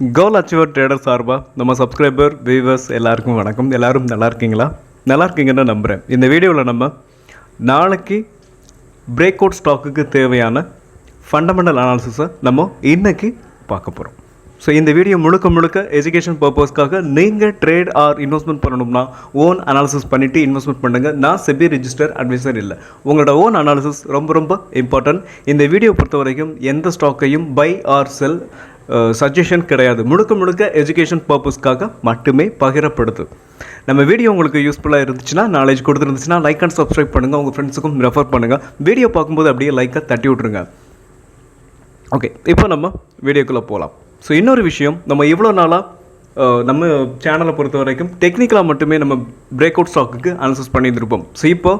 கோல் achiever trader சார்பாக நம்ம subscriber viewers எல்லாருக்கும் வணக்கம். எல்லோரும் நல்லா இருக்கீங்களா? நல்லா இருக்கீங்கன்னு நம்புகிறேன் இந்த வீடியோவில் நம்ம நாளைக்கு பிரேக் அவுட் ஸ்டாக்குக்கு தேவையான ஃபண்டமெண்டல் அனாலிசிஸை நம்ம இன்றைக்கி பார்க்க போகிறோம் ஸோ இந்த வீடியோ முழுக்க முழுக்க எஜுகேஷன் பர்பஸ்க்காக நீங்கள் ட்ரேட் ஆர் இன்வெஸ்ட்மெண்ட் பண்ணணும்னா ஓன் அனாலிசிஸ் பண்ணிவிட்டு இன்வெஸ்ட்மெண்ட் பண்ணுங்கள் நான் செபி ரிஜிஸ்டர் அட்வைசர் இல்லை. உங்களோட ஓன் அனாலிசிஸ் ரொம்ப ரொம்ப இம்பார்ட்டன்ட் இந்த வீடியோ பொறுத்த வரைக்கும் எந்த ஸ்டாக்கையும் பை ஆர் செல் சஜஷன் கிடையாது. முழுக்க முழுக்க எஜுகேஷன் பர்பஸ்க்காக மட்டுமே பகிரப்படுது. நம்ம வீடியோ உங்களுக்கு யூஸ்ஃபுல்லாக இருந்துச்சுன்னா நாலேஜ் கொடுத்துருந்துச்சுன்னா லைக் அண்ட் சப்ஸ்கிரைப் பண்ணுங்கள் உங்கள் ஃப்ரெண்ட்ஸுக்கும் ரெஃபர் பண்ணுங்கள் வீடியோ பார்க்கும்போது அப்படியே லைக்கை தட்டி விட்ருங்க ஓகே இப்போ நம்ம வீடியோக்குள்ளே போகலாம் ஸோ இன்னொரு விஷயம் நம்ம இவ்வளோ நாளாக நம்ம சேனலை பொறுத்த வரைக்கும் டெக்னிக்கலாக மட்டுமே நம்ம பிரேக் அவுட் ஸ்டாக்குக்கு அனாலிசிஸ் பண்ணியிருந்திருப்போம். ஸோ இப்போ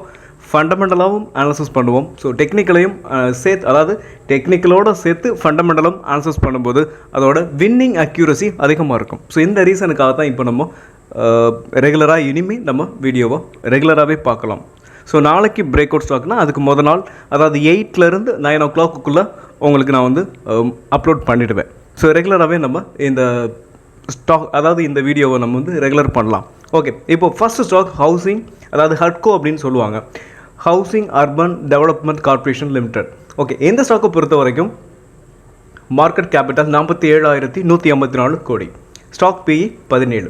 ஃபண்டமெண்டலாகவும் அனாலிசிஸ் பண்ணுவோம். ஸோ டெக்னிக்கலையும் uh, சேர்த்து அதாவது டெக்னிக்கலோடு சேர்த்து ஃபண்டமெண்டலும் அனாலிசிஸ் பண்ணும்போது அதோட வின்னிங் அக்யூரசி அதிகமாக இருக்கும். ஸோ இந்த ரீசனுக்காக தான் இப்போ நம்ம uh, ரெகுலராக இனிமேல் நம்ம வீடியோவை ரெகுலராகவே பார்க்கலாம். ஸோ நாளைக்கு பிரேக் அவுட் ஸ்டாக்னால் அதுக்கு முத நாள் அதாவது எயிட்லேருந்து நைன் ஓ கிளாக்குள்ளே உங்களுக்கு நான் வந்து um, அப்லோட் பண்ணிவிடுவேன் ஸோ ரெகுலராகவே நம்ம இந்த ஸ்டாக் அதாவது இந்த வீடியோவை நம்ம வந்து ரெகுலர் பண்ணலாம். ஓகே இப்போ ஃபஸ்ட்டு ஸ்டாக் ஹவுசிங் அதாவது ஹட்கோ அப்படின்னு சொல்லுவாங்க. Housing urban development corporation limited okay இந்த ஸ்டாக்கை பொறுத்த வரைக்கும் மார்க்கெட் கேபிட்டல் நாற்பத்தி ஏழாயிரத்தி நூற்றி ஐம்பத்தி நாலு கோடி. ஸ்டாக் பிஇ பதினேழு.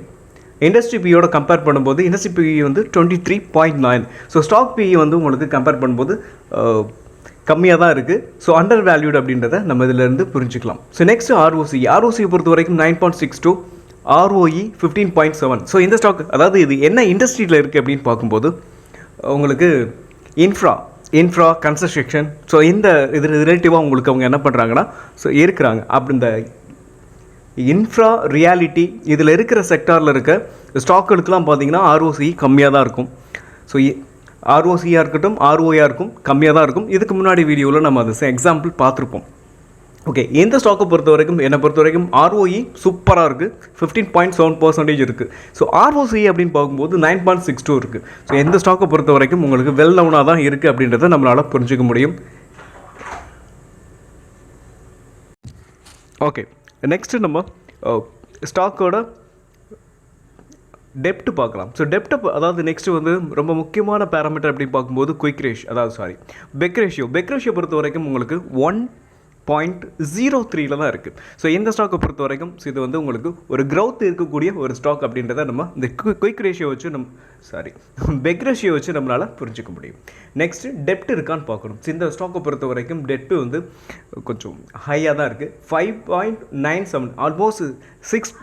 இண்டஸ்ட்ரி பியோட கம்பேர் பண்ணும்போது இண்டஸ்ட்ரி பிஇ வந்து twenty three point nine so stock PE வந்து உங்களுக்கு கம்பேர் பண்ணும்போது கம்மியாக தான் இருக்குது ஸோ அண்டர் வேல்யூட் அப்படின்றத நம்ம இதிலேருந்து புரிஞ்சுக்கலாம். ஸோ நெக்ஸ்ட் ஆர்ஓசி ஆர்ஓசியை பொறுத்த வரைக்கும் nine point six two ROE fifteen point seven so இந்த ஸ்டாக் அதாவது இது என்ன இண்டஸ்ட்ரியில் இருக்குது அப்படின்னு பார்க்கும்போது உங்களுக்கு இன்ஃப்ரா இன்ஃப்ரா கன்ஸ்ட்ரக்ஷன் ஸோ இந்த இது ரிலேட்டிவாக உங்களுக்கு அவங்க என்ன பண்ணுறாங்கன்னா ஸோ இருக்கிறாங்க. அப்படி இந்த இன்ஃப்ரா ரியாலிட்டி இதில் இருக்கிற செக்டாரில் இருக்க ஸ்டாக்குகளுக்கெல்லாம் பார்த்தீங்கன்னா ஆர்ஓசி கம்மியாக தான் இருக்கும். ஸோ ஆர்ஓசியாக இருக்கட்டும் ஆர்ஓயாக இருக்கும் கம்மியாக தான் இருக்கும். இதுக்கு முன்னாடி வீடியோவில் நம்ம அது எக்ஸாம்பிள் பார்த்துருப்போம். ஓகே இந்த ஸ்டாக்கை பொறுத்த வரைக்கும் என்னை பொறுத்த வரைக்கும் ஆர்ஓஇ சூப்பராக இருக்குது ஃபிஃப்டீன் பாயிண்ட் செவன் பர்சன்டேஜ் இருக்குது ஸோ ஆர்ஓசி அப்படின்னு பார்க்கும்போது நைன் பாயிண்ட் சிக்ஸ் டூ இருக்குது ஸோ எந்த ஸ்டாக்கை பொறுத்த வரைக்கும் உங்களுக்கு வெல் நவுனாக தான் இருக்குது அப்படின்றத நம்மளால் புரிஞ்சிக்க முடியும். ஓகே நெக்ஸ்ட்டு நம்ம uh, ஸ்டாக்கோட டெப்ட் பார்க்கலாம். ஸோ டெப்ட்டை அதாவது நெக்ஸ்ட் வந்து ரொம்ப முக்கியமான பேராமீட்டர் அப்படின்னு பார்க்கும்போது குயிக் ரேஷ் அதாவது sorry PEG ratio PEG ratio பொறுத்த வரைக்கும் உங்களுக்கு ஒன் பாயிண்ட் ஜீரோ த்ரீல தான் இருக்குது ஸோ இந்த ஸ்டாக்கை பொறுத்த வரைக்கும் ஸோ இது வந்து உங்களுக்கு ஒரு க்ரௌத் இருக்கக்கூடிய ஒரு ஸ்டாக் அப்படின்றத நம்ம இந்த குயிக் ரேஷியோ வச்சு நம்ம சாரி பெக் ரேஷியோ வச்சு நம்மளால் புரிஞ்சிக்க முடியும். நெக்ஸ்ட்டு டெப்ட் இருக்கான்னு பார்க்கணும். ஸோ இந்த ஸ்டாக்கை பொறுத்த வரைக்கும் டெப்ட்டு வந்து கொஞ்சம் ஹையாக தான் இருக்குது five point nine seven almost six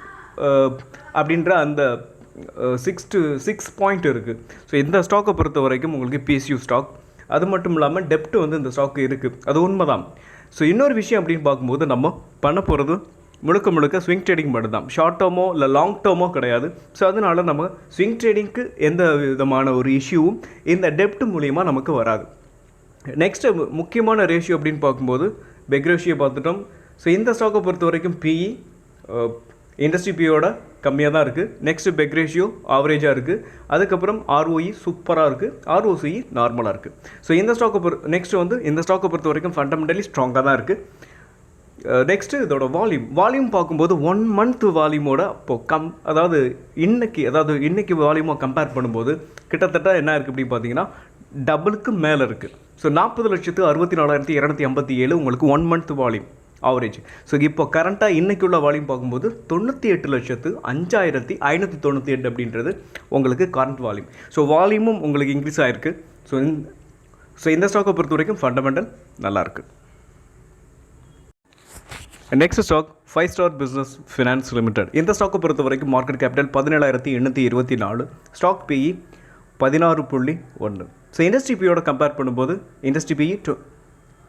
அப்படின்ற அந்த சிக்ஸ் டு சிக்ஸ் பாயிண்ட் இருக்குது ஸோ இந்த ஸ்டாக்கை பொறுத்த வரைக்கும் உங்களுக்கு பிசியூ ஸ்டாக் அது மட்டும் இல்லாமல் டெப்ட் வந்து இந்த ஸ்டாக்கு இருக்குது அது உண்மைதான். ஸோ இன்னொரு விஷயம் அப்படின்னு பார்க்கும்போது நம்ம பண்ண போகிறது முழுக்க முழுக்க ஸ்விங் ட்ரேடிங் மட்டும் தான் ஷார்ட் டேர்மோ இல்லை லாங் டேர்மோ கிடையாது. ஸோ அதனால நம்ம ஸ்விங் ட்ரேடிங்க்கு எந்த விதமான ஒரு இஷ்யூவும் இந்த டெப்ட் மூலியமாக நமக்கு வராது. நெக்ஸ்ட்டு முக்கியமான ரேஷியோ அப்படின்னு பார்க்கும்போது பெக் ரேஷியோ பார்த்துட்டோம். ஸோ இந்த ஸ்டாக்கை பொறுத்த வரைக்கும் பிஇ இண்டஸ்ட்ரி பியோட uh, கம்மியாக தான் இருக்குது நெக்ஸ்ட்டு பெக் ரேஷியோ ஆவரேஜாக இருக்குது அதுக்கப்புறம் ஆர்ஓஇ சூப்பராக இருக்குது ஆர்ஓசிஇ நார்மலாக இருக்குது ஸோ இந்த ஸ்டாக்கை பொறு நெக்ஸ்ட் வந்து இந்த ஸ்டாக்கை பொறுத்த வரைக்கும் ஃபண்டமெண்டலி ஸ்ட்ராங்காக தான் இருக்குது நெக்ஸ்ட்டு uh, இதோட வால்யூம் வால்யூம் பார்க்கும்போது ஒன் மந்த் வால்யூமோட இப்போது கம் அதாவது இன்னைக்கு அதாவது இன்னைக்கு வால்யூமாக கம்பேர் பண்ணும்போது கிட்டத்தட்ட என்ன இருக்குது அப்படின்னு பார்த்தீங்கன்னா டபுளுக்கு மேலே இருக்குது ஸோ நாற்பது லட்சத்து அறுபத்தி நாலாயிரத்தி இரநூத்தி ஐம்பத்தி ஏழு உங்களுக்கு one month volume average so இப்போ கரண்ட்டாக இன்றைக்கி உள்ள வால்யூம் பார்க்கும்போது தொண்ணூற்றி எட்டு லட்சத்து அஞ்சாயிரத்தி ஐநூற்றி தொண்ணூற்றி எட்டு அப்படின்றது உங்களுக்கு கரண்ட் வால்யூம் ஸோ வால்யூமும் உங்களுக்கு இன்க்ரீஸ் ஆகிருக்கு ஸோ ஸோ இந்த ஸ்டாக்கை பொறுத்த வரைக்கும் ஃபண்டமெண்டல் நல்லாயிருக்கு next stock five star business finance limited இந்த ஸ்டாக்கை பொறுத்த வரைக்கும் மார்க்கெட் கேபிட்டல் பதினேழாயிரத்தி எண்ணூற்றி இருபத்தி நாலு. ஸ்டாக் பிஇ பதினாறு புள்ளி ஒன்று ஸோ இண்டஸ்ட்ரி பியோட கம்பேர் பண்ணும்போது இண்டஸ்ட்ரி பிஇ டூ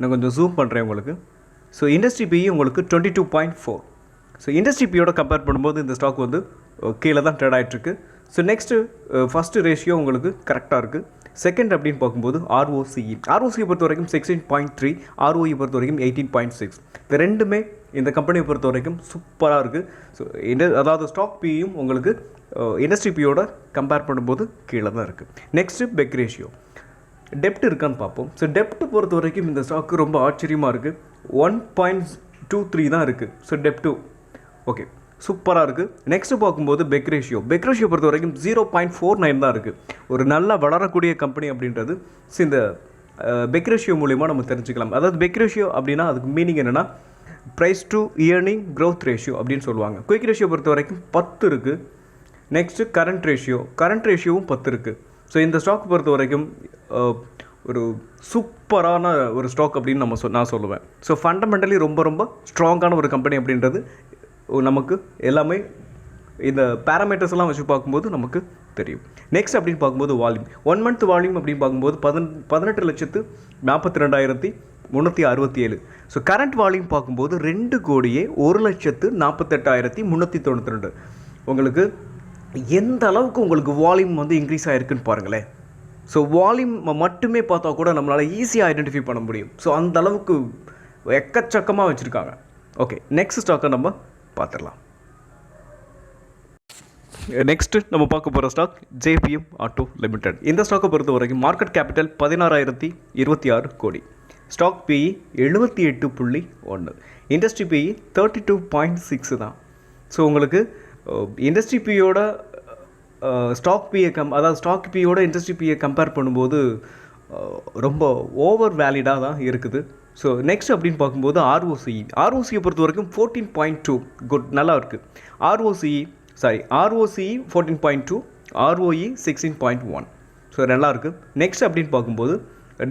நான் கொஞ்சம் ஜூம் பண்ணுறேன் உங்களுக்கு. ஸோ இண்டஸ்ட்ரி பிஇ உங்களுக்கு twenty two point four so industry பியோட கம்பேர் பண்ணும்போது இந்த ஸ்டாக் வந்து கீழே தான் ட்ரேட் ஆகிட்டுருக்கு ஸோ நெக்ஸ்ட்டு ஃபஸ்ட்டு ரேஷியோ உங்களுக்கு கரெக்டாக இருக்குது செகண்ட் அப்படின்னு பார்க்கும்போது ஆர்ஓசிஇ ஆர்ஓசியை பொறுத்த வரைக்கும் சிக்ஸ்டீன் பாயிண்ட் த்ரீ ஆர்ஓஇ பொறுத்த வரைக்கும் எயிட்டீன் பாயிண்ட் சிக்ஸ் இது ரெண்டுமே இந்த கம்பெனியை பொறுத்த வரைக்கும் சூப்பராக இருக்குது ஸோ இந்த அதாவது ஸ்டாக் பியும் உங்களுக்கு இண்டஸ்ட்ரி பியோட கம்பேர் பண்ணும்போது கீழே தான் இருக்குது நெக்ஸ்ட்டு பெக் ரேஷியோ டெப்ட் இருக்கான்னு பார்ப்போம். ஸோ டெப்ட் பொறுத்த வரைக்கும் இந்த ஸ்டாக்கு ரொம்ப ஆச்சரியமாக இருக்குது ஒன் பாயிண்ட் டூ த்ரீ தான் இருக்குது ஸோ டெப்ட் ஓகே சூப்பராக இருக்குது நெக்ஸ்ட்டு பார்க்கும்போது பெக் ரேஷியோ பெக் ரேஷியோ பொறுத்த வரைக்கும் ஜீரோ பாயிண்ட் ஃபோர் நைன் தான் இருக்குது ஒரு நல்லா வளரக்கூடிய கம்பெனி அப்படின்றது ஸோ இந்த பெக் ரேஷியோ மூலிமா நம்ம தெரிஞ்சுக்கலாம். அதாவது பெக் ரேஷியோ அப்படின்னா அதுக்கு மீனிங் என்னென்னா price to earning growth ratio அப்படின்னு சொல்லுவாங்க. குயிக் ரேஷியோ பொறுத்த வரைக்கும் பத்து இருக்குது நெக்ஸ்ட்டு கரண்ட் ரேஷியோ கரண்ட் ரேஷியோவும் பத்து இருக்குது ஸோ இந்த ஸ்டாக் பொறுத்த வரைக்கும் ஒரு சூப்பரான ஒரு ஸ்டாக் அப்படின்னு நம்ம சொ நான் சொல்லுவேன். ஸோ ஃபண்டமெண்டலி ரொம்ப ரொம்ப ஸ்ட்ராங்கான ஒரு கம்பெனி அப்படின்றது நமக்கு எல்லாமே இந்த பேராமீட்டர்ஸ் எல்லாம் வச்சு பார்க்கும்போது நமக்கு தெரியும். நெக்ஸ்ட் அப்படின்னு பார்க்கும்போது வால்யூம் ஒன் மந்த் வால்யூம் அப்படின்னு பார்க்கும்போது பதின பதினெட்டு லட்சத்து நாற்பத்தி ரெண்டாயிரத்தி முந்நூற்றி அறுபத்தி ஏழு ஸோ கரண்ட் வால்யூம் பார்க்கும்போது ரெண்டு கோடியே ஒரு லட்சத்து நாற்பத்தெட்டாயிரத்தி முந்நூற்றி தொண்ணூற்றி ரெண்டு. உங்களுக்கு எந்த அளவுக்கு உங்களுக்கு வால்யூம் வந்து இன்க்ரீஸ் ஆகிருக்குன்னு பாருங்களேன். ஸோ வால்யூம் மட்டுமே பார்த்தா கூட நம்மளால் ஈஸியாக ஐடென்டிஃபை பண்ண முடியும். ஸோ அந்த அளவுக்கு எக்கச்சக்கமாக வச்சுருக்காங்க. ஓகே நெக்ஸ்ட் ஸ்டாக்கை நம்ம பார்த்துடலாம். நெக்ஸ்ட்டு நம்ம பார்க்க போகிற ஸ்டாக் ஜேபிஎம் ஆட்டோ லிமிடெட் இந்த ஸ்டாக்கை பொறுத்த வரைக்கும் மார்க்கெட் கேபிட்டல் பதினாறாயிரத்தி இருபத்தி ஆறு கோடி. ஸ்டாக் பிஇ எழுபத்தி எட்டு புள்ளி ஒன்று industry PE thirty two point six தான். ஸோ உங்களுக்கு இண்டஸ்ட்ரி பியோட ஸ்டாக் பிஏ கம் அதாவது ஸ்டாக் பியோட இண்டஸ்ட்ரி பியை கம்பேர் பண்ணும்போது ரொம்ப ஓவர் வேலிடாக தான் இருக்குது. ஸோ நெக்ஸ்ட் அப்படின்னு பார்க்கும்போது ஆர்ஓசிஇ ஆர்ஓசியை பொறுத்த வரைக்கும் ஃபோர்டீன் பாயிண்ட் டூ குட் நல்லா இருக்குது ROCE sorry ROCE fourteen point two ROE sixteen point one so நல்லா இருக்குது நெக்ஸ்ட் அப்படின்னு பார்க்கும்போது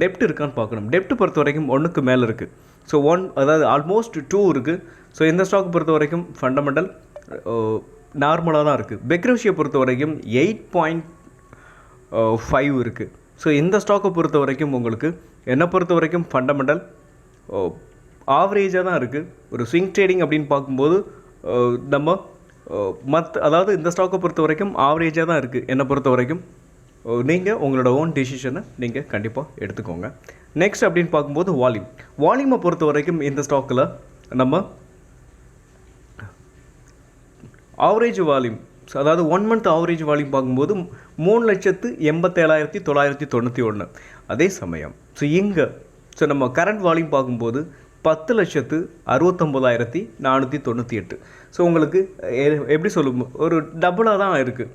டெப்ட் இருக்கான்னு பார்க்கணும். டெப்ட் பொறுத்த வரைக்கும் ஒன்றுக்கு மேலே இருக்குது ஸோ ஒன் அதாவது ஆல்மோஸ்ட் டூ இருக்குது ஸோ இந்த ஸ்டாக் பொறுத்த வரைக்கும் ஃபண்டமெண்டல் நார்மலாக தான் இருக்குது. பெக்ரேஷியை பொறுத்த வரைக்கும் எயிட் பாயிண்ட் ஃபைவ் இருக்குது. ஸோ இந்த ஸ்டாக்கை பொறுத்த வரைக்கும் உங்களுக்கு என்னை பொறுத்த வரைக்கும் ஃபண்டமெண்டல் ஆவரேஜாக தான் இருக்குது. ஒரு ஸ்விங் ட்ரேடிங் அப்படின்னு பார்க்கும்போது நம்ம மற்ற அதாவது இந்த ஸ்டாக்கை பொறுத்த வரைக்கும் ஆவரேஜாக தான் இருக்குது. என்னை பொறுத்த வரைக்கும் நீங்கள் உங்களோட ஓன் டிசிஷனை நீங்கள் கண்டிப்பாக எடுத்துக்கோங்க. நெக்ஸ்ட் அப்படின்னு பார்க்கும்போது வால்யூம். வால்யூமை பொறுத்த வரைக்கும் இந்த ஸ்டாக்கில் நம்ம ஆவரேஜ் வால்யூம் அதாவது ஒன் மந்த் ஆவரேஜ் வால்யூம் பார்க்கும்போது மூணு லட்சத்து எண்பத்தேழாயிரத்தி தொள்ளாயிரத்தி தொண்ணூற்றி ஒன்று அதே சமயம் ஸோ இங்கே ஸோ நம்ம கரண்ட் வால்யூம் பார்க்கும்போது பத்து லட்சத்து அறுபத்தொம்போதாயிரத்தி நானூற்றி தொண்ணூற்றி எட்டு. ஸோ உங்களுக்கு எப்படி சொல்லும் ஒரு டபுளாக தான் இருக்குது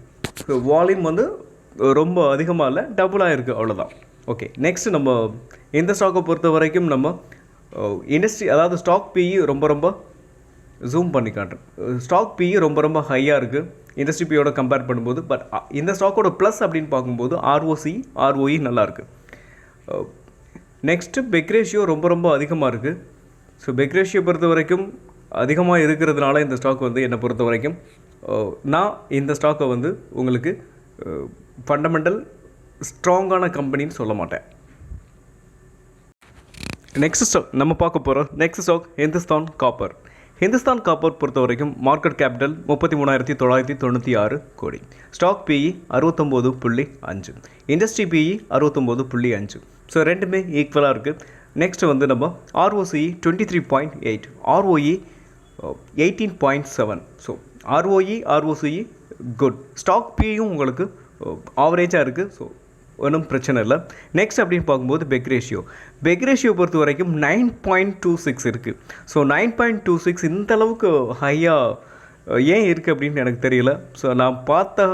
ஸோ வால்யூம் வந்து ரொம்ப அதிகமாக இல்லை டபுளாக இருக்குது அவ்வளோதான் ஓகே நெக்ஸ்ட் நம்ம இந்த ஸ்டாக்கை பொறுத்த வரைக்கும் நம்ம இண்டஸ்ட்ரி அதாவது ஸ்டாக் பிஇ ரொம்ப ரொம்ப ஜூம் பண்ணி காட்டுறேன். ஸ்டாக் பிஇ ரொம்ப ரொம்ப ஹையாக இருக்குது இண்டஸ்ட்ரி பியோட கம்பேர் பண்ணும்போது பட் இந்த ஸ்டாக்கோட ப்ளஸ் அப்படின்னு பார்க்கும்போது ஆர்ஓசி ஆர்ஓஇ நல்லாயிருக்கு நெக்ஸ்ட்டு பெக்ரேஷியோ ரொம்ப ரொம்ப அதிகமாக இருக்குது ஸோ பெக்ரேஷியோ பொறுத்த வரைக்கும் அதிகமாக இருக்கிறதுனால இந்த ஸ்டாக் வந்து என்னை பொறுத்த வரைக்கும் நான் இந்த ஸ்டாக்கை வந்து உங்களுக்கு ஃபண்டமெண்டல் ஸ்ட்ராங்கான கம்பெனின்னு சொல்ல மாட்டேன். நெக்ஸ்ட் ஸ்டாக் நம்ம பார்க்க போகிறோம் next stock Hindustan copper Hindustan copper பொறுத்த வரைக்கும் மார்க்கெட் கேபிட்டல் முப்பத்தி மூணாயிரத்தி தொள்ளாயிரத்தி தொண்ணூற்றி ஆறு கோடி. ஸ்டாக் பிஇ அறுபத்தொம்போது புள்ளி அஞ்சு. இண்டஸ்ட்ரி பிஇ அறுபத்தொம்போது புள்ளி அஞ்சு. ஸோ ரெண்டுமே ஈக்குவலாக இருக்குது நெக்ஸ்ட் வந்து நம்ம ROCE twenty three point eight ROE eighteen point seven so ROE ROCE good stock பியும் உங்களுக்கு uh, ஆவரேஜாக இருக்குது ஸோ ஒன்றும் பிரச்சனை இல்லை. நெக்ஸ்ட் அப்படின்னு பார்க்கும்போது பெக் ரேஷியோ பெக் ரேஷியோ பொறுத்த வரைக்கும் நைன் பாயிண்ட் டூ சிக்ஸ் இருக்குது so nine point two six இந்த அளவுக்கு ஹையாக ஏன் இருக்குது அப்படின்னு எனக்கு தெரியல. ஸோ நான் பார்த்த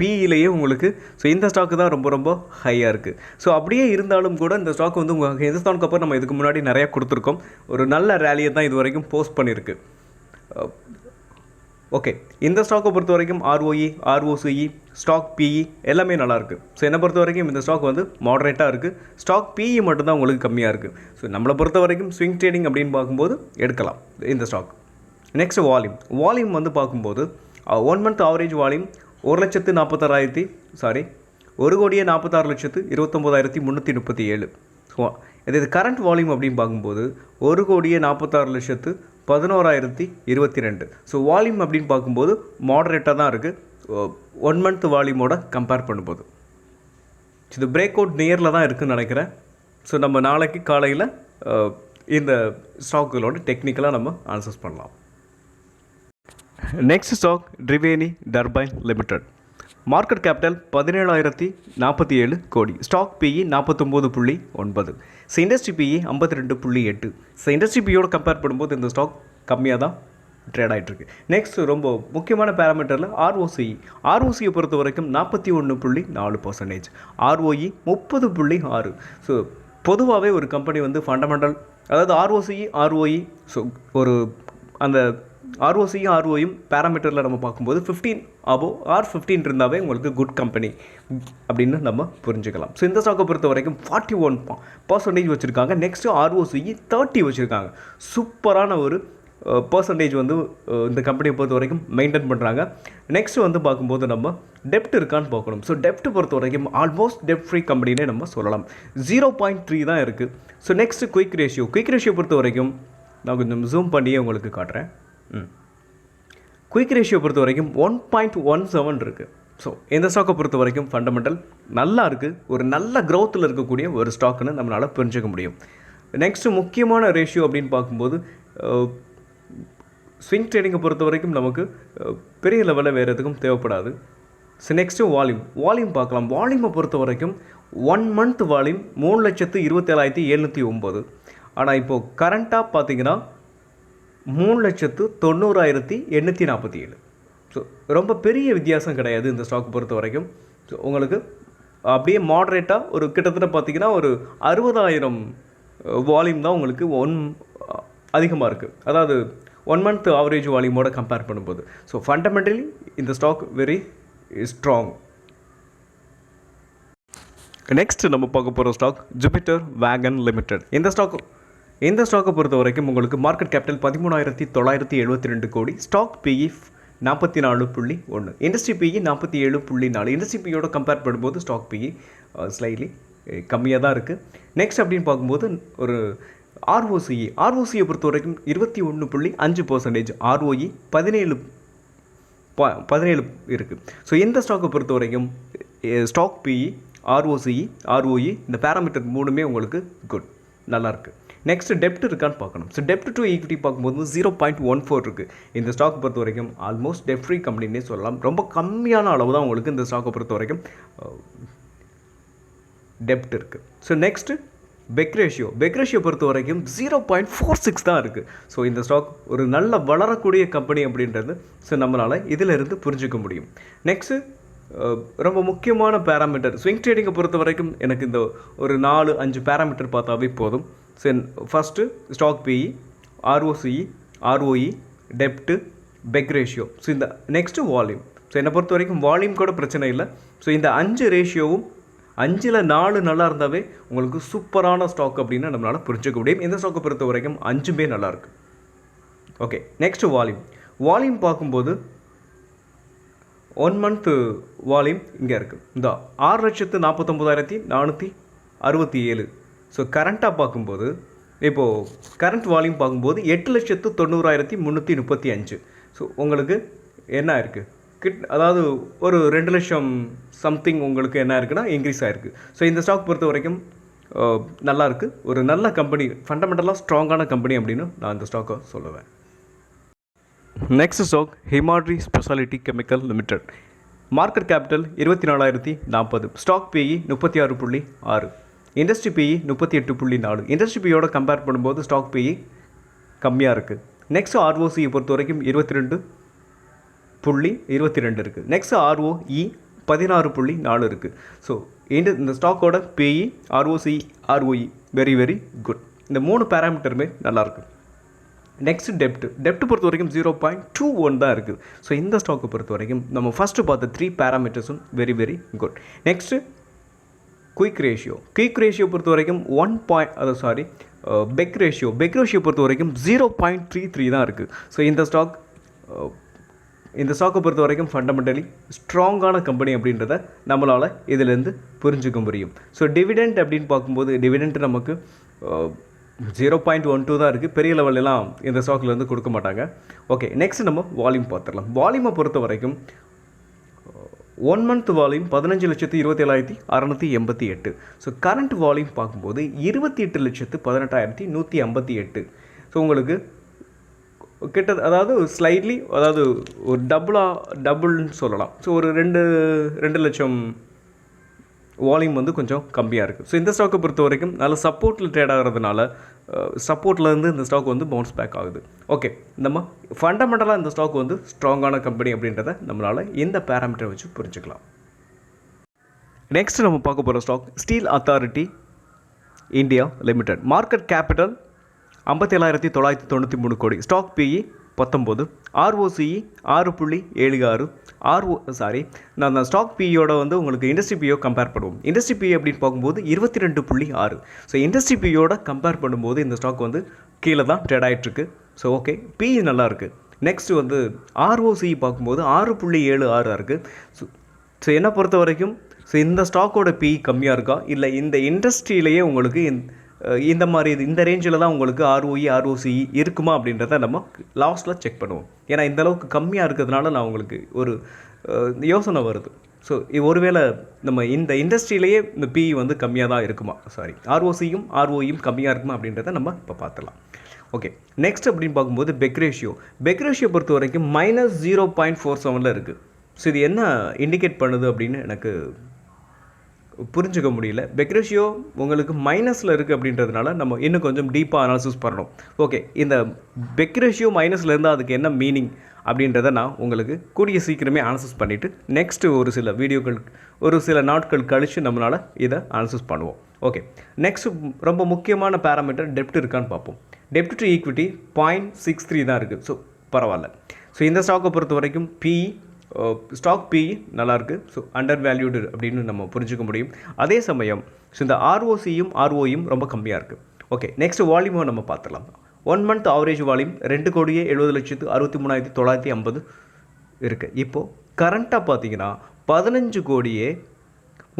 பிஇலேயே உங்களுக்கு ஸோ இந்த ஸ்டாக்கு தான் ரொம்ப ரொம்ப ஹையாக இருக்குது ஸோ அப்படியே இருந்தாலும் கூட இந்த ஸ்டாக் வந்து உங்கள் ஹிந்துஸ்தானுக்கு அப்புறம் நம்ம இதுக்கு முன்னாடி நிறையா கொடுத்துருக்கோம். ஒரு நல்ல ரேலியை தான் இது வரைக்கும் போஸ்ட் பண்ணியிருக்கு. ஓகே. இந்த ஸ்டாக்கை பொறுத்த வரைக்கும் ஆர்ஓஇ ஆர்ஓசிஇ ஸ்டாக் பிஇ எல்லாமே நல்லாயிருக்கு ஸோ என்னை பொறுத்த வரைக்கும் இந்த ஸ்டாக் வந்து மாடரேட்டாக இருக்குது ஸ்டாக் பிஇ மட்டும்தான் உங்களுக்கு கம்மியாக இருக்குது ஸோ நம்மளை பொறுத்த வரைக்கும் ஸ்விங் ட்ரேடிங் அப்படின்னு பார்க்கும்போது எடுக்கலாம் இந்த ஸ்டாக் நெக்ஸ்ட் வால்யூம் வால்யூம் வந்து பார்க்கும்போது ஒன் மந்த் ஆவரேஜ் வால்யூம் ஒரு லட்சத்து நாற்பத்தாறாயிரத்தி சாரி ஒரு கோடியே நாற்பத்தாறு லட்சத்து இருபத்தொம்போதாயிரத்தி முந்நூற்றி முப்பத்தி ஏழு. ஸோ இது கரண்ட் வால்யூம் அப்படின்னு பார்க்கும்போது ஒரு கோடியே நாற்பத்தாறு லட்சத்து பதினோராயிரத்தி இருபத்தி ரெண்டு. ஸோ வால்யூம் அப்படின்னு பார்க்கும்போது மாடரேட்டாக தான் இருக்குது ஒன் மந்த் வால்யூமோட கம்பேர் பண்ணும்போது. இது பிரேக் அவுட் நியரில் தான் இருக்குதுன்னு நினைக்கிறேன். ஸோ நம்ம நாளைக்கு காலையில் இந்த ஸ்டாக்குகளோட டெக்னிக்கலாக நம்ம ஆன்சர்ஸ் பண்ணலாம். Next stock Triveni turbine limited market capital பதினேழாயிரத்தி நாற்பத்தி ஏழு கோடி. ஸ்டாக் பிஇ நாற்பத்தொம்போது புள்ளி ஒன்பது. ஸோ இண்டஸ்ட்ரி பிஇ ஐம்பத்தி ரெண்டு புள்ளி எட்டு. ஸோ இண்டஸ்ட்ரி பியோட கம்பேர் பண்ணும்போது இந்த ஸ்டாக் கம்மியாக தான் ட்ரேட் ஆகிட்டுருக்கு நெக்ஸ்ட் ரொம்ப முக்கியமான பேராமீட்டரில் ஆர்ஓசிஇ ஆர்ஓசியை பொறுத்த வரைக்கும் நாற்பத்தி ஒன்று புள்ளி நாலு பர்சன்டேஜ் ஆர்ஓஇ முப்பது புள்ளி ஆறு. ஸோ பொதுவாகவே ஒரு கம்பெனி வந்து ஃபண்டமெண்டல் அதாவது ஆர்ஓசிஇ ஆர்ஓஇ ஸோ ஒரு அந்த ஆர்ஓசியும் ஆர்ஓயும் பேராமீட்டரில் நம்ம பார்க்கும்போது ஃபிஃப்டீன் அபோ ஆர் ஃபிஃப்டீன் இருந்தாவே உங்களுக்கு குட் கம்பெனி அப்படின்னு நம்ம புரிஞ்சுக்கலாம். ஸோ இந்த ஸ்டாக்கை பொறுத்த வரைக்கும் ஃபார்ட்டி ஒன் பர்சன்டேஜ் வச்சுருக்காங்க. நெக்ஸ்ட்டு ஆர்ஓசிஇ தேர்ட்டி வச்சுருக்காங்க. சூப்பரான ஒரு பர்சன்டேஜ் வந்து இந்த கம்பெனியை பொறுத்த வரைக்கும் மெயின்டைன் பண்ணுறாங்க நெக்ஸ்ட் வந்து பார்க்கும்போது நம்ம டெப்ட் இருக்கான்னு பார்க்கணும். ஸோ டெப்ட் பொறுத்த வரைக்கும் ஆல்மோஸ்ட் டெப்ட் ஃப்ரீ கம்பெனினே நம்ம சொல்லலாம். ஜீரோ பாயிண்ட் த்ரீ தான் இருக்குது so next quick ratio quick ratio பொறுத்த வரைக்கும் நான் கொஞ்சம் ஜூம் பண்ணியே உங்களுக்கு காட்டுறேன். ம். குயிக் ரேஷியோ பொறுத்த வரைக்கும் ஒன் பாயிண்ட் ஒன் செவன் இருக்குது ஸோ இந்த ஸ்டாக்கை பொறுத்த வரைக்கும் ஃபண்டமெண்டல் நல்லா இருக்குது ஒரு நல்ல க்ரோத்தில் இருக்கக்கூடிய ஒரு ஸ்டாக்குன்னு நம்மளால் புரிஞ்சுக்க முடியும். நெக்ஸ்ட்டு முக்கியமான ரேஷியோ அப்படின்னு பார்க்கும்போது ஸ்விங் ட்ரேடிங்கை பொறுத்த வரைக்கும் நமக்கு பெரிய லெவலில் வேறு எதுக்கும் தேவைப்படாது. ஸோ நெக்ஸ்ட்டு வால்யூம் வால்யூம் பார்க்கலாம். வால்யூமை பொறுத்த வரைக்கும் ஒன் மந்த் வால்யூம் மூணு லட்சத்து இருபத்தேழாயிரத்தி எழுநூற்றி ஒம்பது ஆனால் இப்போது கரண்ட்டாக பார்த்தீங்கன்னா மூணு லட்சத்து தொண்ணூறாயிரத்தி எண்ணூற்றி நாற்பத்தி ஏழு. ஸோ ரொம்ப பெரிய வித்தியாசம் கிடையாது இந்த ஸ்டாக் பொறுத்த வரைக்கும். ஸோ உங்களுக்கு அப்படியே மாட்ரேட்டாக ஒரு கிட்டத்தட்ட பார்த்தீங்கன்னா ஒரு அறுபதாயிரம் வால்யூம் தான் உங்களுக்கு ஒன் அதிகமாக இருக்குது அதாவது ஒன் மந்த் ஆவரேஜ் வால்யூமோட கம்பேர் பண்ணும்போது. ஸோ ஃபண்டமெண்டலி இந்த ஸ்டாக் வெரி ஸ்ட்ராங் நெக்ஸ்ட் நம்ம பார்க்க போகிற ஸ்டாக் ஜூபிட்டர் வேகன் லிமிடெட் இந்த ஸ்டாக் இந்த ஸ்டாக்கை பொறுத்த வரைக்கும் உங்களுக்கு மார்க்கெட் கேபிட்டல் பதிமூணாயிரத்தி தொள்ளாயிரத்தி எழுபத்தி ரெண்டு கோடி ஸ்டாக் பிஇ நாற்பத்தி நாலு புள்ளி ஒன்று இண்டஸ்ட்ரி பிஇ நாற்பத்தி ஏழு புள்ளி நாலு. இண்டஸ்ட்ரி பியோட கம்பேர் பண்ணும்போது ஸ்டாக் பிஇ ஸ்லைட்லி கம்மியாக தான் இருக்குது நெக்ஸ்ட் அப்படின்னு பார்க்கும்போது ஒரு ஆர்ஓசிஇ ஆர்ஓசியை பொறுத்த வரைக்கும் இருபத்தி ஒன்று புள்ளி அஞ்சு பர்சன்டேஜ் ஆர்ஓஇ பதினேழு ப பதினேழு இருக்குது ஸோ இந்த ஸ்டாக்கை பொறுத்த வரைக்கும் stock eh, PE ROCE ROE இந்த பேராமீட்டர் மூணுமே உங்களுக்கு குட் நல்லாயிருக்கு நெக்ஸ்ட் டெப்ட் இருக்கான்னு பார்க்கணும். ஸோ டெப்ட் டு ஈக்விட்டி பார்க்கும்போது ஜீரோ பாயிண்ட் ஒன் ஃபோர் இருக்குது இந்த ஸ்டாக் பொறுத்த வரைக்கும் ஆல்மோஸ்ட் டெப்ட் ஃப்ரீ கம்பெனினே சொல்லலாம். ரொம்ப கம்மியான அளவு தான் உங்களுக்கு இந்த ஸ்டாக்கை பொறுத்த வரைக்கும் டெப்ட் இருக்குது so next PEG ratio PEG ratio பொறுத்த வரைக்கும் ஜீரோ பாயிண்ட் ஃபோர் சிக்ஸ் தான் இருக்குது ஸோ இந்த ஸ்டாக் ஒரு நல்ல வளரக்கூடிய கம்பெனி அப்படின்றது ஸோ நம்மளால் இதில் இருந்து புரிஞ்சுக்க முடியும். நெக்ஸ்ட்டு ரொம்ப முக்கியமான பேராமீட்டர் ஸ்விங் ட்ரேடிங்கை பொறுத்த வரைக்கும் எனக்கு இந்த ஒரு நாலு அஞ்சு பேராமீட்டர் பார்த்தாவே போதும். Sen first stock PE ROCE ROE டெப்ட்டு PEG ratio so இந்த நெக்ஸ்ட்டு வால்யூம் ஸோ என்னை பொறுத்த வரைக்கும் வால்யூம் கூட பிரச்சனை இல்லை. ஸோ இந்த அஞ்சு ரேஷியோவும் அஞ்சில் நாலு நல்லா இருந்தாவே உங்களுக்கு சூப்பரான ஸ்டாக் அப்படின்னு நம்மளால் புரிஞ்சுக்க முடியும். இந்த ஸ்டாக்கை பொறுத்த வரைக்கும் அஞ்சுமே நல்லாயிருக்கு ஓகே நெக்ஸ்ட்டு வால்யூம் வால்யூம் பார்க்கும்போது ஒன் மந்த்து வால்யூம் இங்கே இருக்குது இந்த ஆறு லட்சத்து நாற்பத்தொம்போதாயிரத்தி நானூற்றி அறுபத்தி ஏழு. ஸோ கரண்ட்டாக பார்க்கும்போது இப்போது கரண்ட் வால்யூம் பார்க்கும்போது எட்டு லட்சத்து தொண்ணூறாயிரத்தி முந்நூற்றி முப்பத்தி அஞ்சு. ஸோ உங்களுக்கு என்ன இருக்குது கிட் அதாவது ஒரு ரெண்டு லட்சம் சம்திங் உங்களுக்கு என்ன இருக்குன்னா இன்க்ரீஸ் ஆகிருக்கு ஸோ இந்த ஸ்டாக் பொறுத்த வரைக்கும் நல்லாயிருக்கு நல்லா ஒரு நல்ல கம்பெனி ஃபண்டமெண்டலாக ஸ்ட்ராங்கான கம்பெனி அப்படின்னு நான் இந்த ஸ்டாக்கை சொல்லுவேன். Next stock Himadri speciality chemical limited market capital இருபத்தி நாலாயிரத்தி நாற்பது. ஸ்டாக் பிஇ முப்பத்தி ஆறு புள்ளி ஆறு. இண்டஸ்ட்ரி பிஇ முப்பத்தி எட்டு புள்ளி நாலு. இண்டஸ்ட்ரி பியோட கம்பேர் பண்ணும்போது ஸ்டாக் பிஇ கம்மியாக இருக்குது நெக்ஸ்ட் ஆர்ஓசியை பொறுத்த வரைக்கும் இருபத்தி ரெண்டு புள்ளி இருபத்தி ரெண்டு இருக்குது நெக்ஸ்ட் ஆர்ஓஇ பதினாறு புள்ளி நாலு இருக்குது ஸோ இந்த இந்த ஸ்டாக்கோட PE ROC ROE very very good இந்த மூணு பேராமீட்டருமே நல்லாயிருக்கு நெக்ஸ்ட் டெப்ட் டெப்ட் பொறுத்த வரைக்கும் ஜீரோ பாயிண்ட் டூ ஒன் தான் இருக்குது ஸோ இந்த ஸ்டாக்கை பொறுத்த வரைக்கும் நம்ம ஃபஸ்ட்டு பார்த்த three பேராமீட்டர்ஸும் very very good next quick ratio quick ratio பொறுத்த வரைக்கும் ஒன் பாயிண்ட் அது sorry PEG ratio PEG ratio பொறுத்த வரைக்கும் ஜீரோ பாயிண்ட் த்ரீ த்ரீ தான் இருக்குது ஸோ இந்த ஸ்டாக் uh, இந்த ஸ்டாக்கை பொறுத்த வரைக்கும் ஃபண்டமெண்டலி ஸ்ட்ராங்கான கம்பெனி அப்படின்றத நம்மளால் இதிலேருந்து புரிஞ்சுக்க முடியும். ஸோ டிவிடெண்ட் அப்படின்னு பார்க்கும்போது டிவிடெண்ட் நமக்கு ஜீரோ பாயிண்ட் ஒன் டூ தான் இருக்குது பெரிய லெவல்லாம் இந்த ஸ்டாக்லேருந்து கொடுக்க மாட்டாங்க. ஓகே நெக்ஸ்ட் நம்ம வால்யூம் பார்த்துடலாம். வால்யூமை பொறுத்த வரைக்கும் ஒன் மந்த் வால்யூம் பதினஞ்சு லட்சத்து இருபத்தேழாயிரத்தி அறநூற்றி எண்பத்தி எட்டு. ஸோ கரண்ட் வால்யூம் பார்க்கும்போது இருபத்தி எட்டு லட்சத்து பதினெட்டாயிரத்தி நூற்றி ஐம்பத்தி எட்டு. ஸோ உங்களுக்கு கிட்ட அதாவது ஸ்லைட்லி அதாவது ஒரு டபுளாக டபுள்னு சொல்லலாம். ஸோ ஒரு ரெண்டு ரெண்டு லட்சம் வால்யூம் வந்து கொஞ்சம் கம்மியாக இருக்குது ஸோ இந்த ஸ்டாக்கை பொறுத்த வரைக்கும் நல்ல சப்போர்ட்டில் ட்ரேட் ஆகிறதுனால சப்போர்ட்லேருந்து இந்த ஸ்டாக் வந்து பவுன்ஸ் பேக் ஆகுது. ஓகே நம்ம ஃபண்டமெண்டலாக இந்த ஸ்டாக் வந்து ஸ்ட்ராங்கான கம்பெனி அப்படின்றத நம்மளால் இந்த பேராமீட்டரை வச்சு புரிஞ்சுக்கலாம். நெக்ஸ்ட் நம்ம பார்க்க போகிற stock steel authority India limited market capital ஐம்பத்தேழாயிரத்தி தொள்ளாயிரத்தி தொண்ணூற்றி மூணு கோடி. ஸ்டாக் பிஇ பத்தொம்போது ஆர்ஓசிஇ ஆறு புள்ளி ஏழு ஆறு ஆர்ஓ சாரி நான் அந்த ஸ்டாக் பியோட வந்து உங்களுக்கு இண்டஸ்ட்ரி பிஓ கம்பேர் பண்ணுவோம். இண்டஸ்ட்ரி பிஇ அப்படின்னு பார்க்கும்போது இருபத்தி ரெண்டு புள்ளி ஆறு. ஸோ இண்டஸ்ட்ரி பியோட கம்பேர் பண்ணும்போது இந்த ஸ்டாக் வந்து கீழே தான் ட்ரேட் ஆகிட்டுருக்கு ஸோ ஓகே பிஇ நல்லாயிருக்கு நெக்ஸ்ட்டு வந்து ஆர்ஓசிஇ பார்க்கும்போது ஆறு புள்ளி ஏழு ஆறு இருக்குது ஸோ ஸோ என்னை பொறுத்த வரைக்கும் ஸோ இந்த ஸ்டாக்கோட பி கம்மியாக இருக்கா? இல்லை இந்த இண்டஸ்ட்ரியிலேயே உங்களுக்கு இந்த- மாதிரி இது இந்த ரேஞ்சில் தான் உங்களுக்கு ஆர்ஓஇ ஆர்ஓசி இருக்குமா அப்படின்றத நம்ம லாஸ்ட்டில் செக் பண்ணுவோம். ஏன்னா இந்த அளவுக்கு கம்மியாக இருக்கிறதுனால நான் உங்களுக்கு ஒரு யோசனை வருது. ஸோ ஒருவேளை நம்ம இந்த இண்டஸ்ட்ரியிலேயே இந்த பிஇ வந்து கம்மியாக தான் இருக்குமா? சாரி ஆர்ஓசியும் ஆர்ஓயும் கம்மியாக இருக்குமா அப்படின்றத நம்ம இப்போ பார்த்துலாம் ஓகே நெக்ஸ்ட் அப்படின்னு பார்க்கும்போது பெக்ரேஷியோ பெக்ரேஷியோ பொறுத்த வரைக்கும் மைனஸ் ஜீரோ பாயிண்ட் ஃபோர் செவனில் இருக்குது ஸோ இது என்ன இண்டிகேட் பண்ணுது அப்படின்னு எனக்கு புரிஞ்சுக்க முடியல. பெக்ரேஷியோ உங்களுக்கு மைனஸில் இருக்குது அப்படின்றதுனால நம்ம இன்னும் கொஞ்சம் டீப்பாக அனாலிசிஸ் பண்ணணும். ஓகே இந்த பெக்ரேஷியோ மைனஸில் இருந்தால் அதுக்கு என்ன மீனிங் அப்படின்றத நான் உங்களுக்கு கூடிய சீக்கிரமே அனாலிசிஸ் பண்ணிவிட்டு நெக்ஸ்ட்டு ஒரு சில வீடியோக்கள் ஒரு சில நாட்கள் கழித்து நம்மளால் இதை அனாலிசிஸ் பண்ணுவோம். ஓகே நெக்ஸ்ட் ரொம்ப முக்கியமான பேராமீட்டர் டெப்ட் இருக்கான்னு பார்ப்போம். டெப்ட் to equity point six three தான் இருக்குது ஸோ பரவாயில்ல. ஸோ இந்த ஸ்டாக்கை பொறுத்த வரைக்கும் பி ஸ்டாக் பி நல்லாயிருக்கு ஸோ அண்டர் வேல்யூடு அப்படின்னு நம்ம புரிஞ்சுக்க முடியும். அதே சமயம் ஸோ இந்த ஆர்ஓசியும் ஆர்ஓயும் ரொம்ப கம்மியாக இருக்குது ஓகே நெக்ஸ்ட் வால்யூமை நம்ம பார்த்துடலாம். ஒன் மந்த் ஆவரேஜ் வால்யூம் ரெண்டு கோடியே எழுபது லட்சத்து அறுபத்தி மூணாயிரத்தி தொள்ளாயிரத்தி ஐம்பது இருக்குது இப்போது கரண்ட்டாக பார்த்தீங்கன்னா பதினஞ்சு கோடியே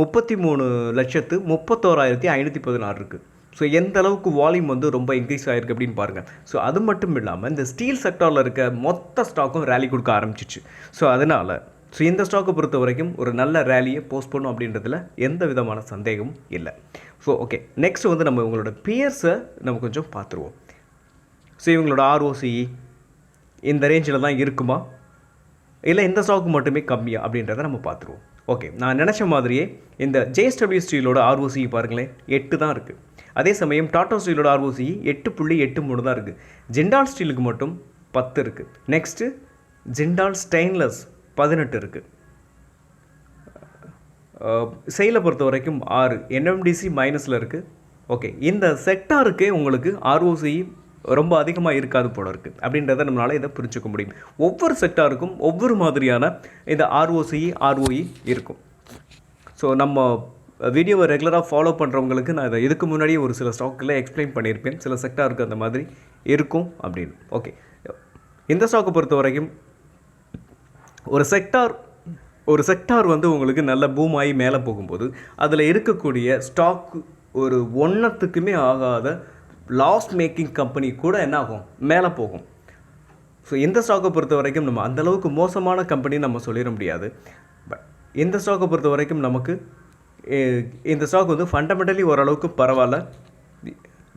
முப்பத்தி மூணு லட்சத்து முப்பத்தோராயிரத்தி ஐநூற்றி பதினாறு இருக்குது ஸோ எந்த அளவுக்கு வால்யூம் வந்து ரொம்ப இன்க்ரீஸ் ஆகிருக்கு அப்படின்னு பாருங்கள் ஸோ அது மட்டும் இல்லாமல் இந்த ஸ்டீல் செக்டாரில் இருக்க மொத்த ஸ்டாக்கும் ரேலி கொடுக்க ஆரம்பிச்சிச்சு. ஸோ அதனால் ஸோ இந்த ஸ்டாக்கை பொறுத்த வரைக்கும் ஒரு நல்ல ரேலியை போஸ்ட் பண்ணும் அப்படின்றதுல எந்த விதமான சந்தேகமும் இல்லை. ஸோ ஓகே நெக்ஸ்ட் வந்து நம்ம இவங்களோட பியர்ஸை நம்ம கொஞ்சம் பார்த்துருவோம். ஸோ இவங்களோட ஆர்ஓசிஇ இந்த ரேஞ்சில் தான் இருக்குமா? இல்லை இந்த ஸ்டாக்கு மட்டுமே கம்மியா அப்படின்றத நம்ம பார்த்துருவோம். ஓகே நான் நினச்ச மாதிரியே இந்த ஜேஎஸ்டபிள்யூ ஸ்டீலோட ஆர்ஓசி பாருங்களேன் எட்டு தான் இருக்குது அதே சமயம் டாடா ஸ்டீலோட ஆர்ஓசி எட்டு புள்ளி எட்டு மூணு தான் இருக்குது ஜிண்டால் ஸ்டீலுக்கு மட்டும் பத்து இருக்குது நெக்ஸ்ட்டு ஜிண்டால் ஸ்டெயின்லெஸ் பதினெட்டு இருக்குது செயலை பொறுத்த வரைக்கும் ஆறு. என்எம்டிசி மைனஸில் இருக்குது ஓகே இந்த செக்டாருக்கே உங்களுக்கு ஆர்ஓசி ரொம்ப அதிகமாக இருக்காது போல இருக்குது அப்படின்றத நம்மளால் இதை புரிஞ்சுக்க முடியும். ஒவ்வொரு செக்டாருக்கும் ஒவ்வொரு மாதிரியான இந்த ஆர்ஓசிஇ ஆர்ஓஇ இருக்கும். ஸோ நம்ம வீடியோவை ரெகுலராக ஃபாலோ பண்ணுறவங்களுக்கு நான் இதை இதுக்கு முன்னாடியே ஒரு சில ஸ்டாக்கில் எக்ஸ்பிளைன் பண்ணியிருப்பேன். சில செக்டாருக்கு அந்த மாதிரி இருக்கும் அப்படின்னு. ஓகே இந்த ஸ்டாக்கை பொறுத்த வரைக்கும் ஒரு செக்டார் ஒரு செக்டார் வந்து உங்களுக்கு நல்ல பூம் ஆகி மேலே போகும்போது அதில் இருக்கக்கூடிய ஸ்டாக் ஒரு ஒன்றத்துக்குமே ஆகாத லாஸ் மேக்கிங் கம்பெனி கூட என்ன ஆகும் மேலே போகும். ஸோ இந்த ஸ்டாக்கை பொறுத்த வரைக்கும் நம்ம அந்தளவுக்கு மோசமான கம்பெனி நம்ம சொல்லிட முடியாது. பட் இந்த ஸ்டாக்கை பொறுத்த வரைக்கும் நமக்கு இந்த ஸ்டாக் வந்து ஃபண்டமெண்டலி ஓரளவுக்கு பரவாயில்ல.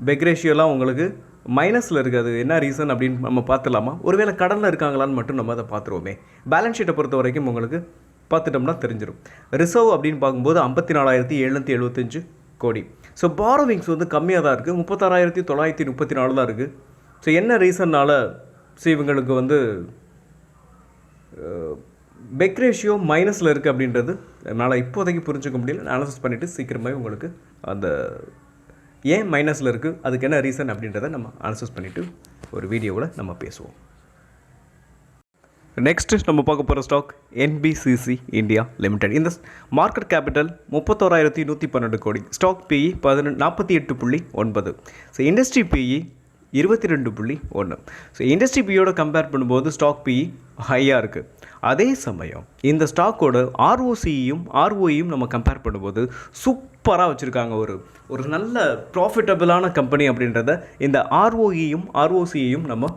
பெக் ரேஷியோலாம் உங்களுக்கு மைனஸில் இருக்குது. என்ன ரீசன் அப்படின்னு நம்ம பார்த்துலாமா ஒருவேளை கடனில் இருக்காங்களான்னு மட்டும் நம்ம அதை பார்த்துருவோமே. பேலன்ஸ் ஷீட்டை பொறுத்த வரைக்கும் உங்களுக்கு பார்த்துட்டோம்னா தெரிஞ்சிடும் ரிசர்வ் அப்படின்னு பார்க்கும்போது ஐம்பத்தி நாலாயிரத்தி எழுநூற்றி எழுபத்தஞ்சு கோடி. ஸோ பாரோவிங்ஸ் வந்து கம்மியாக தான் இருக்குது முப்பத்தாறாயிரத்தி தொள்ளாயிரத்தி முப்பத்தி நாலு தான் இருக்குது ஸோ என்ன ரீசன்னால் ஸோ இவங்களுக்கு வந்து பெக் ரேஷியோ மைனஸில் இருக்குது அப்படின்றது என்னால் இப்போதைக்கு புரிஞ்சுக்க முடியல. அனாலிசிஸ் பண்ணிவிட்டு சீக்கிரமாக உங்களுக்கு அந்த ஏன் மைனஸில் இருக்குது அதுக்கு என்ன ரீசன் அப்படின்றத நம்ம அனாலிசிஸ் பண்ணிவிட்டு ஒரு வீடியோவில் நம்ம பேசுவோம். நெக்ஸ்ட் நம்ம பார்க்க போகிற ஸ்டாக் என்பிசிசி இந்தியா லிமிடெட் இந்த மார்க்கெட் கேபிட்டல் முப்பத்தோராயிரத்தி நூற்றி பன்னெண்டு கோடி. ஸ்டாக் பிஇ பதினெண்டு நாற்பத்தி எட்டு புள்ளி ஒன்பது. ஸோ இண்டஸ்ட்ரி பிஇ இருபத்தி ரெண்டு புள்ளி ஒன்று ஸோ இண்டஸ்ட்ரி பியோட கம்பேர் பண்ணும்போது ஸ்டாக் பிஇ ஹையாக இருக்குது அதே சமயம் இந்த ஸ்டாக்கோட ஆர்ஓசியும் ஆர்ஓயும் நம்ம கம்பேர் பண்ணும்போது சூப்பராக வச்சுருக்காங்க ஒரு ஒரு நல்ல ப்ராஃபிட்டபிளான கம்பெனி அப்படின்றத இந்த ஆர்ஓஇயும் ஆர்ஓசியையும் நம்ம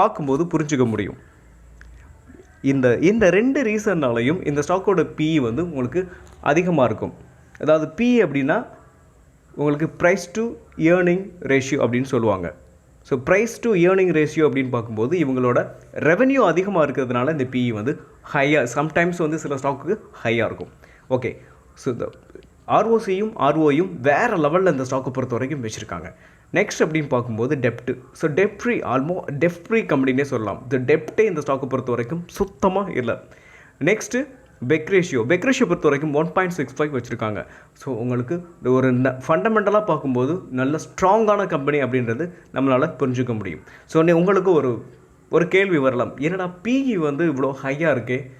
பார்க்கும்போது புரிஞ்சுக்க முடியும். இந்த இந்த ரெண்டு ரீசன்னாலையும் இந்த ஸ்டாக்கோட பி வந்து உங்களுக்கு அதிகமாக இருக்கும். அதாவது பி அப்படின்னா உங்களுக்கு ப்ரைஸ் டு ஏர்னிங் ரேஷியோ அப்படின்னு சொல்லுவாங்க. So price to earning ratio அப்படின்னு பார்க்கும்போது இவங்களோட ரெவென்யூ அதிகமாக இருக்கிறதுனால இந்த பிஇ வந்து ஹையாக சம்டைம்ஸ் வந்து சில ஸ்டாக்குக்கு ஹையாக இருக்கும். ஓகே ஸோ இந்த ஆர்ஓசியும் ஆர்ஓயும் வேறு லெவலில் இந்த ஸ்டாக்கை பொறுத்த வரைக்கும் வச்சுருக்காங்க. நெக்ஸ்ட் அப்படின்னு பார்க்கும்போது டெப்ட்டு so debt free almost debt free கம்பெனினே சொல்லலாம். இந்த டெப்டே இந்த ஸ்டாக்கை பொறுத்த வரைக்கும் சுத்தமாக இல்லை. நெக்ஸ்ட்டு பெக்ரேஷியோ பெக்ரேஷியோ பொறுத்த வரைக்கும் ஒன் பாயிண்ட் சிக்ஸ் ஃபைவ் வச்சுருக்காங்க. ஸோ உங்களுக்கு ஒரு ந ஃபண்டமெண்டலாக பார்க்கும்போது நல்ல ஸ்ட்ராங்கான கம்பெனி அப்படின்றது நம்மளால் புரிஞ்சுக்க முடியும். ஸோ உங்களுக்கு ஒரு ஒரு கேள்வி வரலாம். என்னடா பிஇ வந்து இவ்வளோ ஹையாக இருக்கே?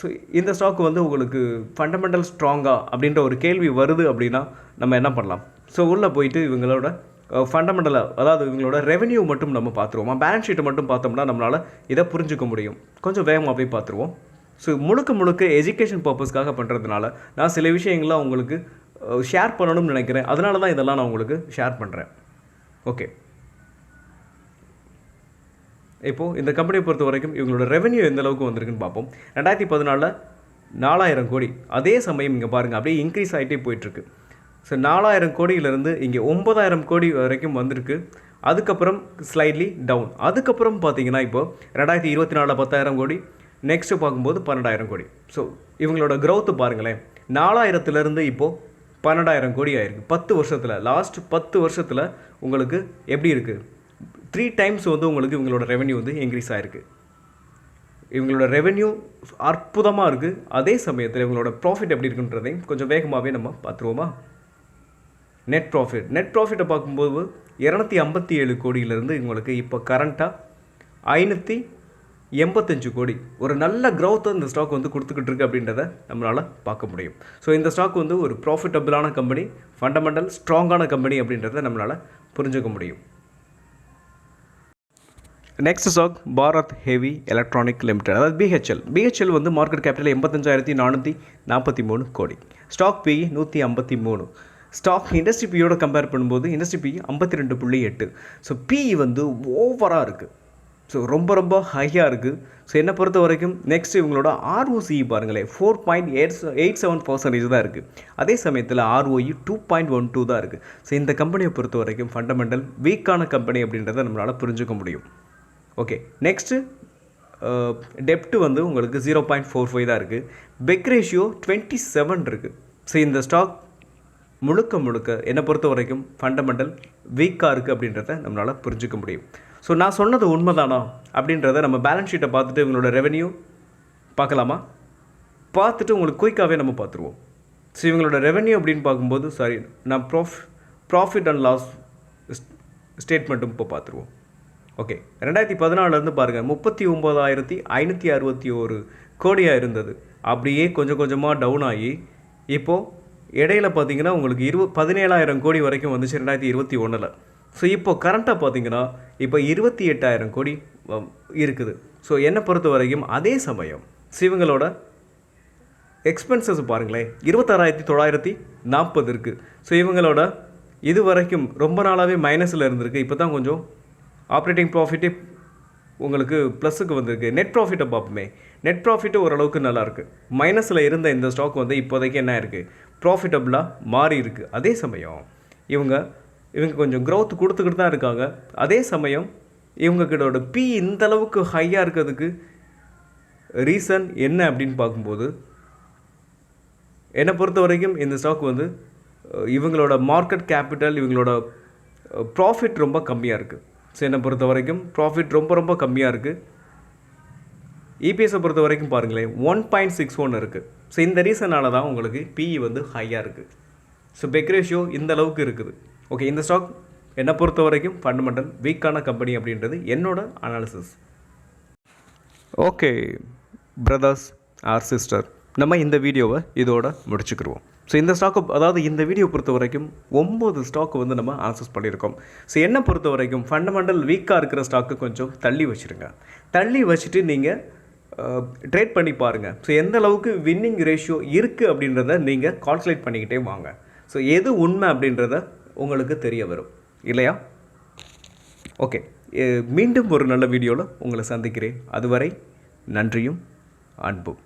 ஸோ இந்த ஸ்டாக் வந்து உங்களுக்கு ஃபண்டமெண்டல் ஸ்ட்ராங்கா அப்படின்ற ஒரு கேள்வி வருது அப்படின்னா நம்ம என்ன பண்ணலாம்? ஸோ உள்ளே போயிட்டு இவங்களோட ஃபண்டமெண்டலாக அதாவது இவங்களோட ரெவென்யூ மட்டும் நம்ம பார்த்துருவோம். பேலன்ஸ் ஷீட்டை மட்டும் பார்த்தோம்னா நம்மளால் இதை புரிஞ்சுக்க முடியும். கொஞ்சம் வேகமாக போய் பார்த்துருவோம். ஸோ முழுக்க முழுக்க எஜுகேஷன் பர்பஸ்க்காக பண்ணுறதுனால நான் சில விஷயங்கள்லாம் உங்களுக்கு ஷேர் பண்ணணும்னு நினைக்கிறேன். அதனால தான் இதெல்லாம் நான் உங்களுக்கு ஷேர் பண்ணுறேன் ஓகே இப்போது இந்த கம்பெனியை பொறுத்த வரைக்கும் இவங்களோட ரெவன்யூ எந்த அளவுக்கு வந்திருக்குன்னு பார்ப்போம். ரெண்டாயிரத்தி பதினாலில் நாலாயிரம் கோடி. அதே சமயம் இங்கே பாருங்கள் அப்படியே இன்க்ரீஸ் ஆகிட்டே போயிட்டுருக்கு. ஸோ நாலாயிரம் கோடியிலேருந்து இங்கே ஒன்பதாயிரம் கோடி வரைக்கும் வந்திருக்கு. அதுக்கப்புறம் ஸ்லைட்லி டவுன் அதுக்கப்புறம் பார்த்தீங்கன்னா இப்போ ரெண்டாயிரத்தி இருபத்தி நாலில் பத்தாயிரம் கோடி நெக்ஸ்ட்டு பார்க்கும்போது பன்னெண்டாயிரம் கோடி. ஸோ இவங்களோட க்ரௌத்து பாருங்களேன். நாலாயிரத்துலேருந்து இப்போது பன்னெண்டாயிரம் கோடி ஆயிருக்கு. பத்து வருஷத்தில் லாஸ்ட் பத்து வருஷத்தில் உங்களுக்கு எப்படி இருக்குது த்ரீ டைம்ஸ் வந்து உங்களுக்கு இவங்களோட ரெவென்யூ வந்து இன்க்ரீஸ் ஆகிருக்கு இவங்களோட ரெவென்யூ அற்புதமாக இருக்குது அதே சமயத்தில் இவங்களோட ப்ராஃபிட் எப்படி இருக்குன்றதையும் கொஞ்சம் வேகமாகவே நம்ம பார்த்துருவோமா? நெட் ப்ராஃபிட் நெட் ப்ராஃபிட்டை பார்க்கும்போது இரநூத்தி ஐம்பத்தி ஏழு கோடியிலேருந்து இவங்களுக்கு இப்போ கரண்ட்டாக ஐநூற்றி எண்பத்தஞ்சு கோடி. ஒரு நல்ல க்ரௌத்தை இந்த ஸ்டாக் வந்து கொடுத்துக்கிட்டு இருக்கு அப்படின்றத நம்மளால் பார்க்க முடியும். ஸோ இந்த ஸ்டாக் வந்து ஒரு ப்ராஃபிட்டபிளான கம்பெனி ஃபண்டமெண்டல் ஸ்ட்ராங்கான கம்பெனி அப்படின்றத நம்மளால் புரிஞ்சுக்க முடியும். Next stock Bharat heavy electronic limited அதாவது பிஹெச்எல் பிஹெச்எல் வந்து மார்க்கெட் கேபிட்டல் எண்பத்தஞ்சாயிரத்தி நானூற்றி நாற்பத்தி மூணு கோடி. ஸ்டாக் பிஇ நூற்றி ஐம்பத்தி மூணு. ஸ்டாக் இண்டஸ்ட்ரி பியோட கம்பேர் பண்ணும்போது இண்டஸ்ட்ரி பிஇ ஐம்பத்தி ரெண்டு புள்ளி எட்டு. ஸோ பிஇ வந்து ஓவராக இருக்குது ஸோ ரொம்ப ரொம்ப ஹையாக இருக்குது ஸோ என்னை பொறுத்த வரைக்கும் நெக்ஸ்ட் இவங்களோட ஆர்ஓசி பாருங்களேன் four point eight eight seven percentage தான் இருக்குது அதே சமயத்தில் ROE two point one two தான் இருக்குது ஸோ இந்த கம்பெனியை பொறுத்த வரைக்கும் ஃபண்டமெண்டல் வீக்கான கம்பெனி அப்படின்றத நம்மளால் புரிஞ்சுக்க முடியும். ஓகே நெக்ஸ்ட்டு டெப்ட் வந்து உங்களுக்கு ஜீரோ பாயிண்ட் ஃபோர் ஃபைவ் தான் இருக்குது பெக் ரேஷியோ டுவெண்ட்டி செவன் இருக்குது ஸோ இந்த ஸ்டாக் முழுக்க முழுக்க என்னை பொறுத்த வரைக்கும் ஃபண்டமெண்டல் வீக்காக இருக்குது அப்படின்றத நம்மளால் புரிஞ்சுக்க முடியும். ஸோ நான் சொன்னது உண்மைதானா அப்படின்றத நம்ம பேலன்ஸ் ஷீட்டை பார்த்துட்டு இவங்களோட ரெவென்யூ பார்க்கலாமா? பார்த்துட்டு உங்களுக்கு குயிக்காகவே நம்ம பார்த்துருவோம். ஸோ இவங்களோட ரெவென்யூ அப்படின்னு பார்க்கும்போது சாரி நான் ப்ராஃப் ப்ராஃபிட் அண்ட் லாஸ் ஸ்டேட்மெண்ட்டும் இப்போ பார்த்துருவோம். ஓகே ரெண்டாயிரத்தி பதினாலுலேருந்து பாருங்கள் முப்பத்தி ஒம்பதாயிரத்தி ஐநூற்றி அறுபத்தி ஒரு கோடியாக இருந்தது. அப்படியே கொஞ்சம் கொஞ்சமாக டவுன் ஆகி இப்போது இடையில பார்த்தீங்கன்னா உங்களுக்கு இருப பதினேழாயிரம் கோடி வரைக்கும் வந்துச்சு ரெண்டாயிரத்தி இருபத்தி ஒன்றில் ஸோ இப்போ கரண்ட்டாக பார்த்தீங்கன்னா இப்போ இருபத்தி எட்டாயிரம் கோடி இருக்குது. ஸோ என்னை பொறுத்த வரைக்கும் அதே சமயம் சிவங்களோட எக்ஸ்பென்சஸ் பாருங்களேன் இருபத்தாறாயிரத்தி தொள்ளாயிரத்தி நாற்பது இருக்குது ஸோ இவங்களோட இது வரைக்கும் ரொம்ப நாளாகவே மைனஸில் இருந்திருக்கு. இப்போ தான் கொஞ்சம் ஆப்ரேட்டிங் ப்ராஃபிட்டே உங்களுக்கு ப்ளஸுக்கு வந்திருக்கு. நெட் ப்ராஃபிட்டை பார்ப்போமே. நெட் ப்ராஃபிட்டு ஓரளவுக்கு நல்லாயிருக்கு. மைனஸில் இருந்த இந்த ஸ்டாக் வந்து இப்போதைக்கு என்ன இருக்குது ப்ராஃபிட்டபுளாக மாறி இருக்குது அதே சமயம் இவங்க இவங்க கொஞ்சம் க்ரோத் கொடுத்துக்கிட்டு தான் இருக்காங்க. அதே சமயம் இவங்க கிட்டோட பி இந்த அளவுக்கு ஹையாக இருக்கிறதுக்கு ரீசன் என்ன அப்படின்னு பார்க்கும்போது என்னை பொறுத்த வரைக்கும் இந்த ஸ்டாக் வந்து இவங்களோட மார்க்கெட் கேபிட்டல் இவங்களோட ப்ராஃபிட் ரொம்ப கம்மியாக இருக்குது ஸோ என்னை பொறுத்த வரைக்கும் ப்ராஃபிட் ரொம்ப ரொம்ப கம்மியாக இருக்குது இபிஎஸை பொறுத்த வரைக்கும் பாருங்களேன் ஒன் பாயிண்ட் சிக்ஸ் ஒன் இருக்குது ஸோ இந்த ரீசனால தான் உங்களுக்கு பிஇ வந்து ஹையாக இருக்குது ஸோ பெக் ரேஷியோ இந்த அளவுக்கு இருக்குது. ஓகே இந்த ஸ்டாக் என்னை பொறுத்த வரைக்கும் ஃபண்டமெண்டல் வீக்கான கம்பெனி அப்படின்றது என்னோட analysis okay brothers or sister நம்ம இந்த வீடியோவை இதோட முடிச்சுக்கிடுவோம் ஸோ இந்த ஸ்டாக்கை அதாவது இந்த வீடியோ பொறுத்த வரைக்கும் ஒம்பது ஸ்டாக் வந்து நம்ம அனாலிசிஸ் பண்ணியிருக்கோம். ஸோ என்னை பொறுத்த வரைக்கும் ஃபண்டமெண்டல் வீக்காக இருக்கிற ஸ்டாக்கு கொஞ்சம் தள்ளி வச்சுருங்க. தள்ளி வச்சுட்டு நீங்கள் ட்ரேட் பண்ணி பாருங்கள் ஸோ எந்த அளவுக்கு வின்னிங் ரேஷியோ இருக்குது அப்படின்றத நீங்கள் கால்குலேட் பண்ணிக்கிட்டே வாங்க. ஸோ எது உண்மை அப்படின்றத உங்களுக்கு தெரிய வரும். இல்லையா? ஓகே மீண்டும் ஒரு நல்ல வீடியோவில் உங்களை சந்திக்கிறேன். அதுவரை நன்றியும் அன்பும்.